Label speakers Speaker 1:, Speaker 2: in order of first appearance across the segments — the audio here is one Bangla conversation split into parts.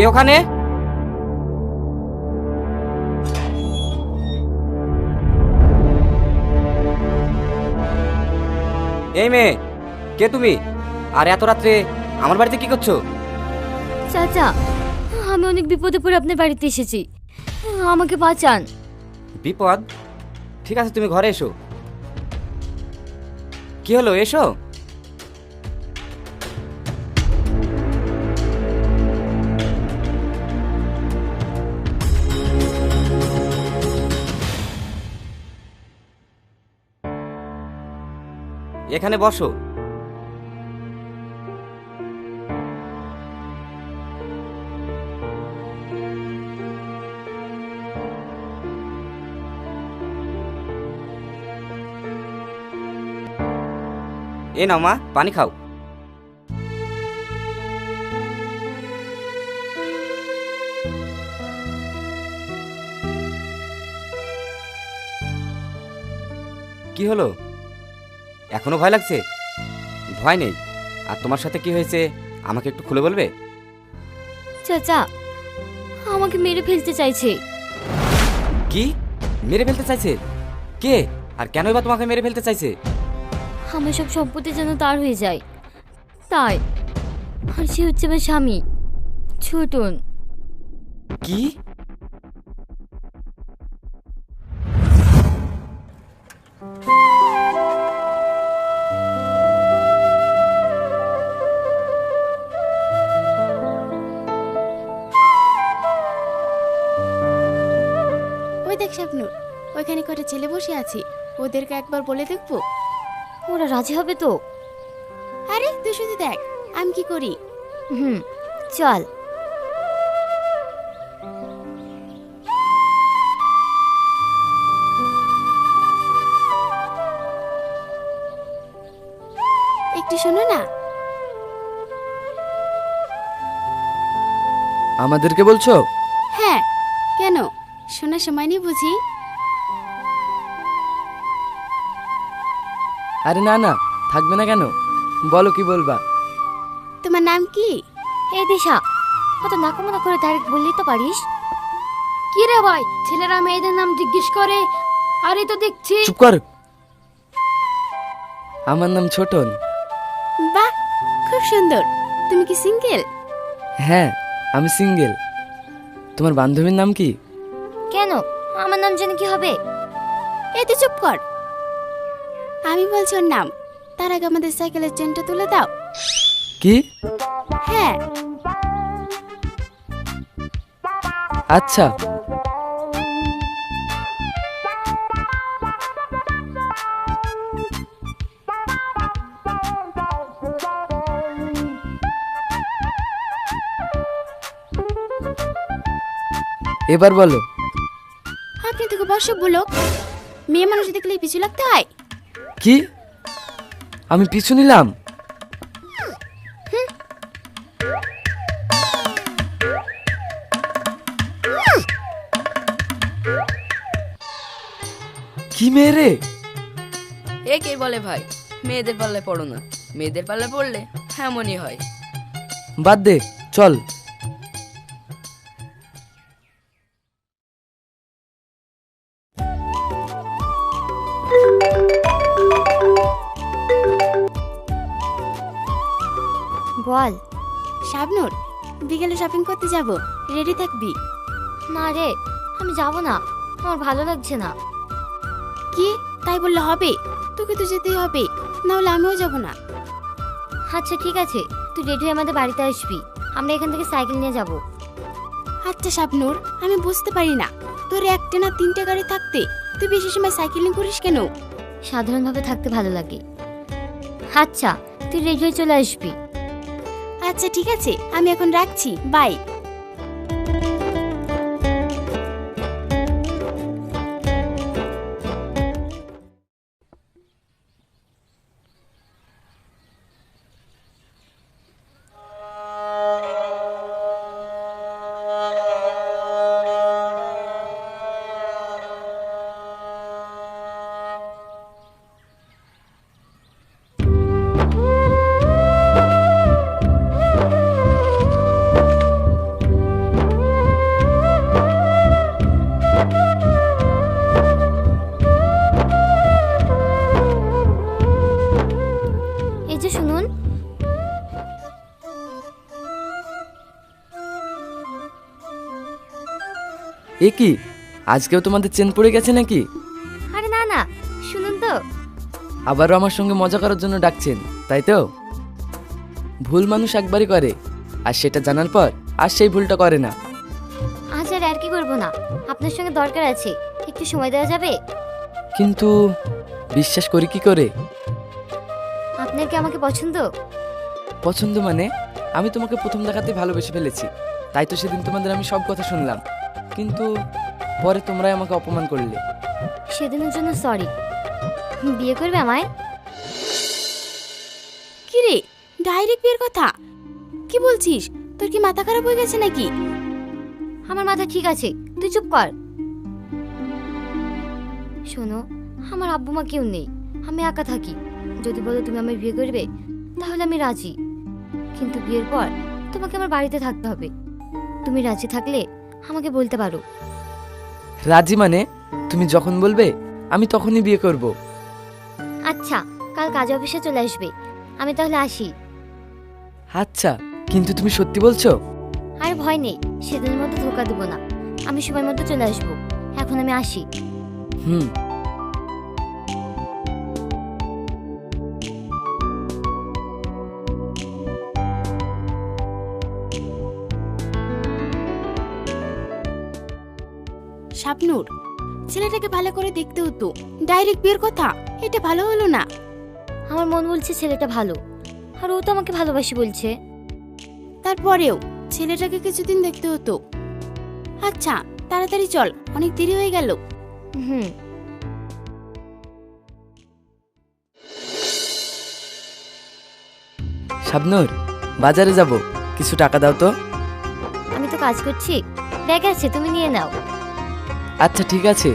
Speaker 1: কে ওখানে? এই মেয়ে কে তুমি? আর এত রাত্রে আমার বাড়িতে কি করছ?
Speaker 2: চাচা আমি অনেক বিপদে পড়ে আপনার বাড়িতে এসেছি। আমাকে বাঁচান।
Speaker 1: বিপদ? ঠিক আছে তুমি ঘরে এসো। কি হলো এসো? এখানে বসো। এ নাও মা পানি খাও। কি হলো? এখনও ভয় লাগছে? ভয় নেই। আর তোমার সাথে কি হয়েছে আমাকে একটু খুলে বলবে?
Speaker 2: চাচা আমাকে মেরে ফেলতে চাইছে।
Speaker 1: কি? মেরে ফেলতে চাইছে? কে? আর কেনই বা তোমাকে মেরে ফেলতে চাইছে?
Speaker 2: আমার সব সম্পত্তি যেন তার হয়ে যায়। তাই। আর সে হচ্ছে আমার স্বামী ছোটন।
Speaker 1: কি?
Speaker 3: দেখ স্বপ্নুর ওইখানে কটা ছেলে বসে আছে ওদেরকে একবার বলে দেখব?
Speaker 2: ওরা রাজি হবে তো।
Speaker 3: আরে তুই শুধু দেখ আমি কি করি?
Speaker 2: হুম চল।
Speaker 3: একটু শোনো না।
Speaker 4: আমাদেরকে বলছো?
Speaker 3: হ্যাঁ কেন? শোনার সময় নেই বুঝি?
Speaker 4: আরে না না থাকবে না কেন? বলো কি বলবা?
Speaker 3: তোমার নাম কি?
Speaker 2: এই দিশা কত নাকামনা করে ডাইরেক্ট বললেই তো পারিস।
Speaker 5: কি রে ভাই ছেলেরা মেয়েদের নাম জিজ্ঞেস করে আরে তো দেখছি।
Speaker 4: চুপ কর। আমার নাম ছোটন।
Speaker 3: বাহ খুব সুন্দর। তুমি কি সিঙ্গেল
Speaker 4: হ্যাঁ আমি সিঙ্গেল তোমার বান্ধবীর নাম কি?
Speaker 2: কেন? আমার নাম জেনে কি হবে?
Speaker 3: এই তুই চুপ কর। আমি বলছি ওর নাম। তার আগে আমাদের সাইকেলের চেনটা তুলে দাও।
Speaker 4: কি?
Speaker 3: হ্যাঁ।
Speaker 4: আচ্ছা। এবার বলো।
Speaker 3: আপনি তো খুব অসভ্য লোক মেয়ে মানুষ দেখলে পিছু লাগতে হয়
Speaker 4: কি? আমি পিছু নিলাম? কি মেয়ে রে?
Speaker 6: এ কে বলে ভাই? মেয়েদের পাল্লায় পড়ো না। মেয়েদের পাল্লায় পড়লে এমনই হয়।
Speaker 4: বাদ দে চল।
Speaker 2: বল।
Speaker 3: শাবনুর, বিকেলে শপিং করতে যাব। রেডি থাকবি?
Speaker 2: না রে, আমি যাব না। আমার ভালো লাগছে না।
Speaker 3: কি? তাই বললে হবে? তোকে তো যেতেই হবে। না হলে আমিও যাব না।
Speaker 2: আচ্ছা ঠিক আছে। তুই রেডি হয়ে আমাদের বাড়িতে আসবি। আমরা এখান থেকে সাইকেল নিয়ে যাব।
Speaker 3: আচ্ছা শাবনুর, আমি বুঝতে পারি না। তোর একটা না তিনটে গাড়ি থাকতে, তুই বেশি সময় সাইকেলিং করিস কেন?
Speaker 2: সাধারণভাবে থাকতে ভালো লাগে। আচ্ছা তুই রেডি হয়ে চলে আসবি।
Speaker 3: আচ্ছা ঠিক আছে। আমি এখন রাখছি। বাই।
Speaker 4: কি? আজকেও তোমাদের চেন পড়ে গেছে নাকি?
Speaker 2: আরে না না শুনুন তো।
Speaker 4: আবারও আমার সঙ্গে মজা করার জন্য ডাকছেন তাই তো? ভুল মানুষ একবারই করে আর সেটা জানার পর আর সেই ভুলটা করে না।
Speaker 2: আজ আর আর কি করব না আপনার সঙ্গে দরকার আছে একটু সময় দেওয়া যাবে?
Speaker 4: কিন্তু বিশ্বাস করি কি করে?
Speaker 2: আপনার কি আমাকে পছন্দ?
Speaker 4: পছন্দ মানে? আমি তোমাকে প্রথম দেখাতে ভালোবেসে ফেলেছি তাই তো সেদিন তোমাদের আমি সব কথা শুনলাম। কিন্তু পরে তোমরাই আমাকে অপমান করলে।
Speaker 2: সেদিনের জন্য সরি বিয়ে করবে আমায়?
Speaker 3: কি রে ডাইরেক্ট বিয়ের কথা? কি বলছিস? তোর কি মাথা খারাপ হয়ে গেছে নাকি?
Speaker 2: আমার মাথা ঠিক আছে, তুই চুপ কর। শোনো, আমার আব্বু মা কেউ নেই, আমি একা থাকি। যদি বলো তুমি আমার বিয়ে করবে, তাহলে আমি রাজি। কিন্তু বিয়ের পর তোমাকে আমার বাড়িতে থাকতে হবে। তুমি রাজি থাকলে আমাকে বলতে পারো।
Speaker 4: রাজি মানে? তুমি যখন বলবে আমি তখনই বিয়ে করব।
Speaker 2: আচ্ছা কাল কাজ অফিসে চলে আসবে। আমি তাহলে আসি।
Speaker 4: আচ্ছা কিন্তু তুমি সত্যি বলছো?
Speaker 2: আর ভয় নেই সেদিনের মতো ধোকা দেবো না। আমি সময় মতো চলে আসব। এখন আমি আসি।
Speaker 4: হুম।
Speaker 3: শাবনুর। ছেলেটাকে ভালো করে দেখতে হতো ডাইরেক্ট বিয়ের কথা? এটা ভালো হলো না।
Speaker 2: আমার মন বলছে ছেলেটা ভালো। আর ও তো আমাকে ভালোবাসি বলছে।
Speaker 3: তারপরেও ছেলেটাকে কিছুদিন দেখতে হতো। আচ্ছা তাড়াতাড়ি চল অনেক দেরি হয়ে গেল।
Speaker 2: হুম।
Speaker 4: শাবনুর বাজারে যাব। কিছু টাকা দাও তো।
Speaker 2: আমি তো কাজ করছি। ব্যাগ আছে তুমি নিয়ে নাও।
Speaker 4: আচ্ছা ঠিক আছে।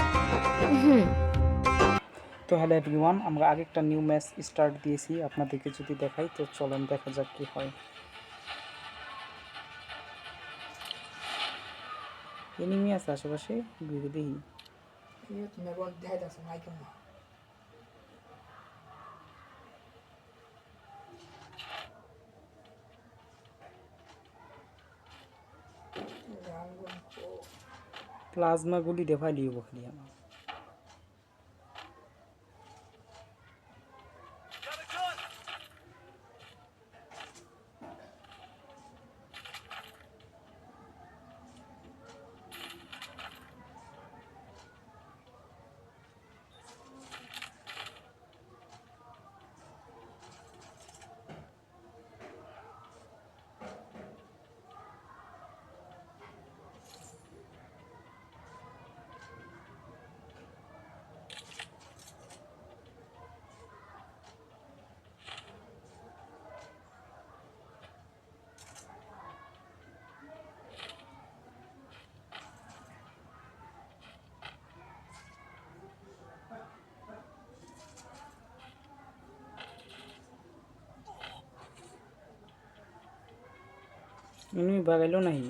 Speaker 7: তো হ্যালো এভরিওয়ান আমরা আরেকটা নিউ ম্যাচ স্টার্ট দিয়েছি। আপনাদেরকে যদি দেখাই তো চলেন দেখা যাক কি হয়। এনিমি আছে আশেপাশে ঘুরে দেখি প্লাজমা গুলি দেখাই লিব খালি আমার এনিমি বাগাইলো নাহি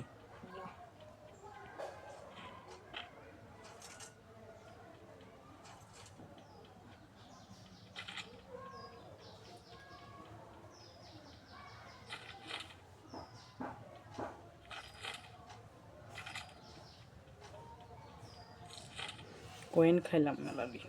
Speaker 7: কয়েন খাইলাম মেলালি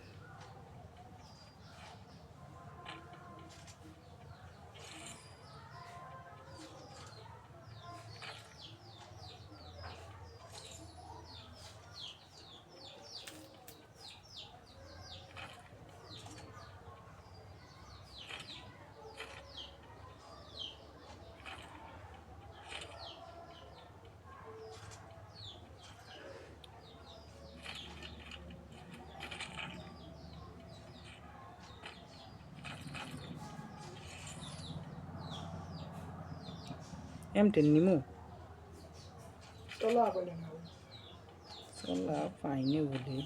Speaker 7: এম টেন নিমু। চলা পাইনে বলে।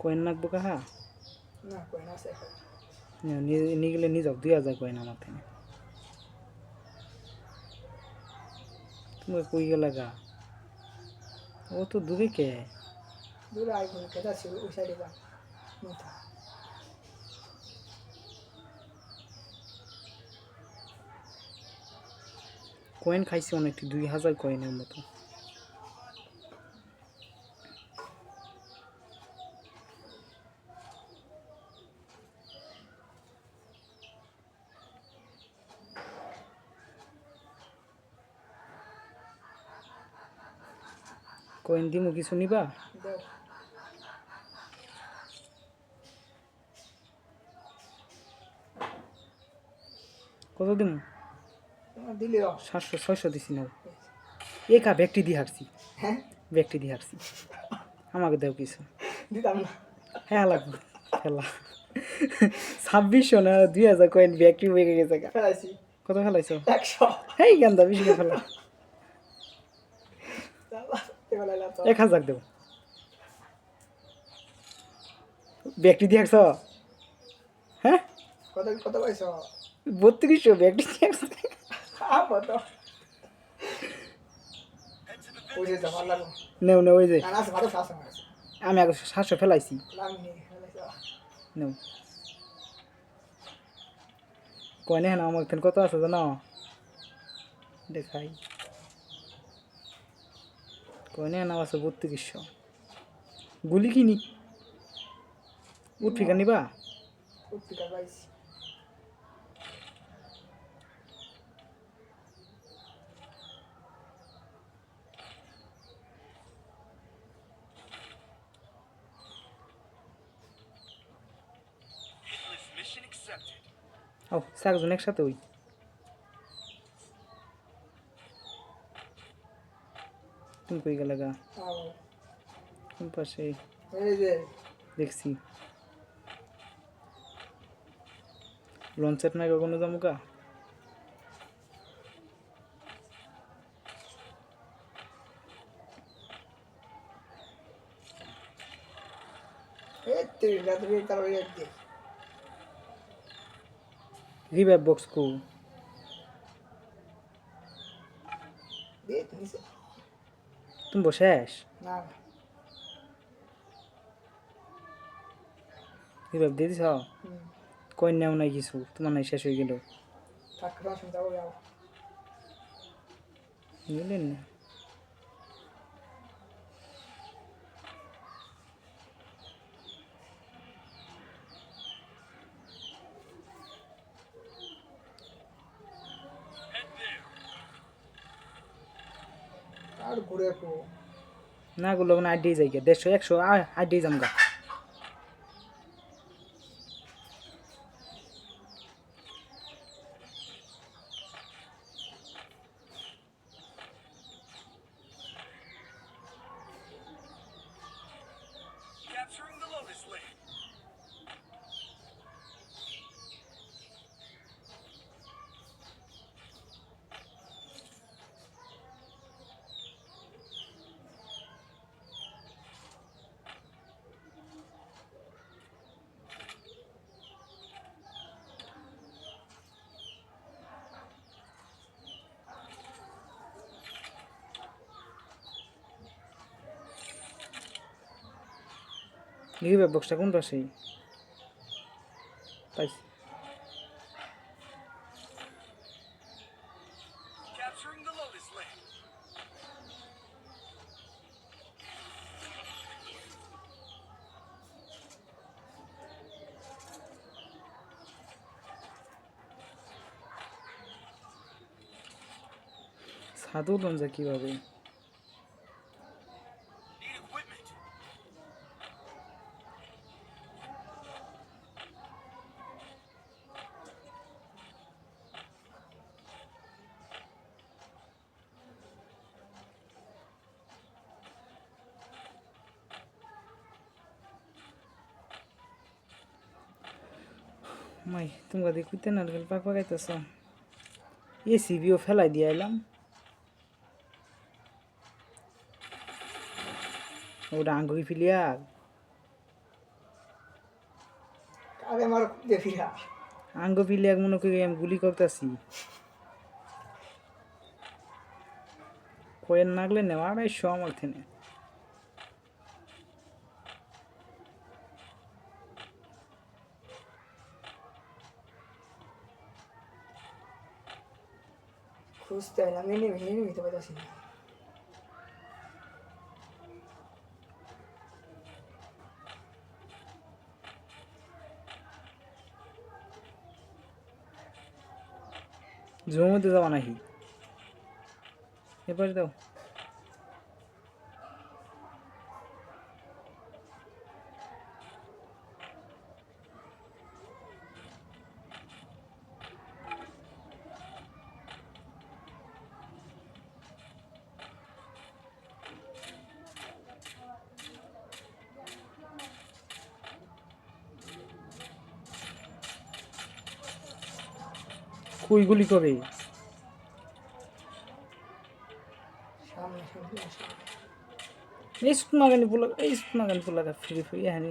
Speaker 7: কয়েন নাকবো কাহা? না নি গেলে নিয়ে যাও দুই হাজার কয়েন আমার থেকে। তুমি কই গেলা গা ও তো দূরে কে?
Speaker 8: দূরে আই কোন কে আছে ওই সাইডে যা। মাথা।
Speaker 7: কয়েন খাইছে অনেকটি দুই হাজার কয়েনের মতো। কয়েন দিমু কিছু নিবা? কত দিমু?
Speaker 8: তোমার
Speaker 7: সাতশো ছয়শো দিছি নাও। একা ব্যক্তি দিয়ে হারছি
Speaker 8: হ্যাঁ?
Speaker 7: ব্যক্তি দিয়ে হারছি আমাকে দেও কিছু।
Speaker 8: দিতাম না।
Speaker 7: হ্যাঁ লাগবে। খেলা ছাব্বিশশো না দুই হাজার কয়েন ব্যক্তি হয়ে গেছে কত খেলাইছো
Speaker 8: একশো।
Speaker 7: হেই গান্দা বেশি ফেলা।
Speaker 8: তো
Speaker 7: এক হাজার দেব। ব্যক্তি দিয়ে হারছ হ্যাঁ?
Speaker 8: কত কত পাইছ?
Speaker 7: বত্রিশশো দিয়ে নেও নেও ওই যে।
Speaker 8: না
Speaker 7: আমি আগে সাতশো ফেলাইছি। নেও। কয়নে হ্যাঁ আমার কত আছে জানো? দেখাই। কয়নে হ্যাঁ আছে বত্রিশশো। গুলি কিনি? উঠি নিবা? ও চারজন একসাথে ওই। তুমি কই গেলে গা কোন পাশে
Speaker 8: এই যে
Speaker 7: দেখছি লঞ্চের নাই কখনো যাব গা
Speaker 8: এই তিন রাত দিয়ে তার ওই এক দিয়ে
Speaker 7: রিভাইভ বক্স কো
Speaker 8: দিয়ে নিছে
Speaker 7: তুমি শেষ
Speaker 8: না।
Speaker 7: রিভাইভ দিয়ে দিছ? নেও নাই কিছু? তোমার নাই শেষ হয়ে গেল। বুঝলেন না?
Speaker 8: আর
Speaker 7: না গুলো মানে আড্ডি যাই গে দেড়শো একশো আড্ডি যাম গা রিভাইভ বক্সটা কোন পাশে পাইছি সাধু লঞ্জা কীভাবে মাই তোমরা দেখতে নারকেল পাক পাকাইতেছ এ সিবিও ফেলাই দিয়ে এলাম ওটা
Speaker 8: আমার দেখিয়া
Speaker 7: আঙ্গ ফিলিয়ার মনে করি আমি গুলি করতেছি। কয়েন নাগলে নেওয়া আড়াইশো আমার থেনে
Speaker 8: খুঁজতে হয় না মেনে মেনে নিতে পারতেছি না
Speaker 7: মধ্যে যাওয়া নাকি? এবারে দাও। কুইগুলি
Speaker 8: করে
Speaker 7: এই সুতমাগানি পোলা এই সুতমাগানি পোলাটা ফিরে ফিরে হ্যাঁ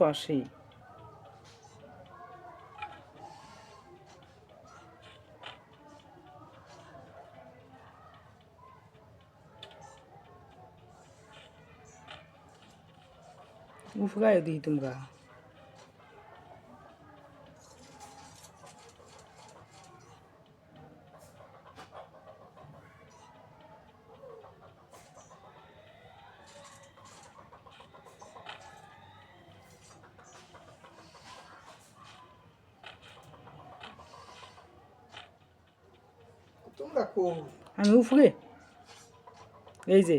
Speaker 7: পাশেই। উফ গায়ে দিই
Speaker 8: তোমরা।
Speaker 7: উফরে এই যে।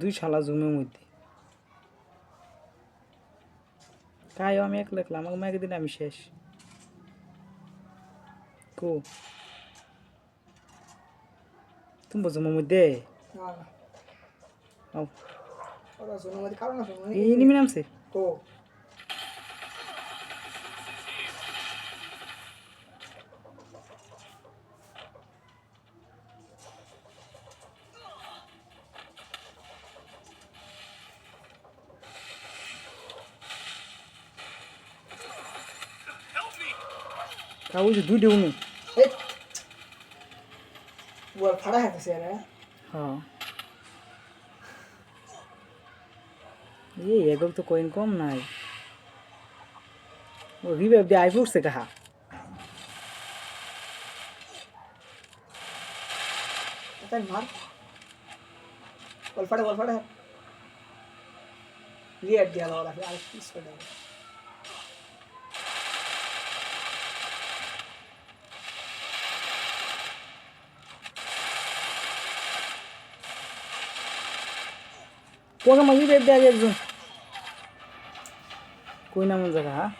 Speaker 7: দুই শালা জুমের মধ্যে। তাই আমি এক লেখলাম আমাকে মাকে দিলে আমি শেষ। কো? তুমি জুমের মধ্যে এই নিমি নামছে।
Speaker 8: কো
Speaker 7: কাউ যে দুই দেউনি
Speaker 8: এই বল ফাড়া হাতেছে রে
Speaker 7: এই এগো তো কয়েন কম নাই। ও রিভাইভ দিয়ে আই পড়ছে কাহা
Speaker 8: মার। বল ফাড়া রিয়ার দিয়া লাগালা আর পিস করে দাও
Speaker 7: কোন মাঝি রিভাইভ দিয়ে একজন। কই নামন জায়গা হ্যাঁ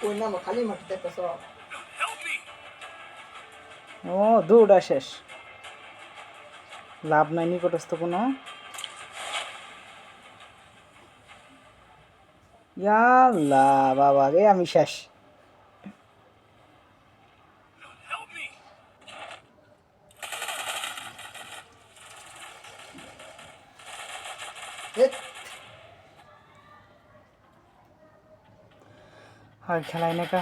Speaker 8: কই নাম খালি মাটি সব
Speaker 7: ও দৌড়া শেষ? লাভ নাই নিকটস্থ কোনো ইয়াল্লা বাবা রে আমি শেষ。আর খেলায় না কা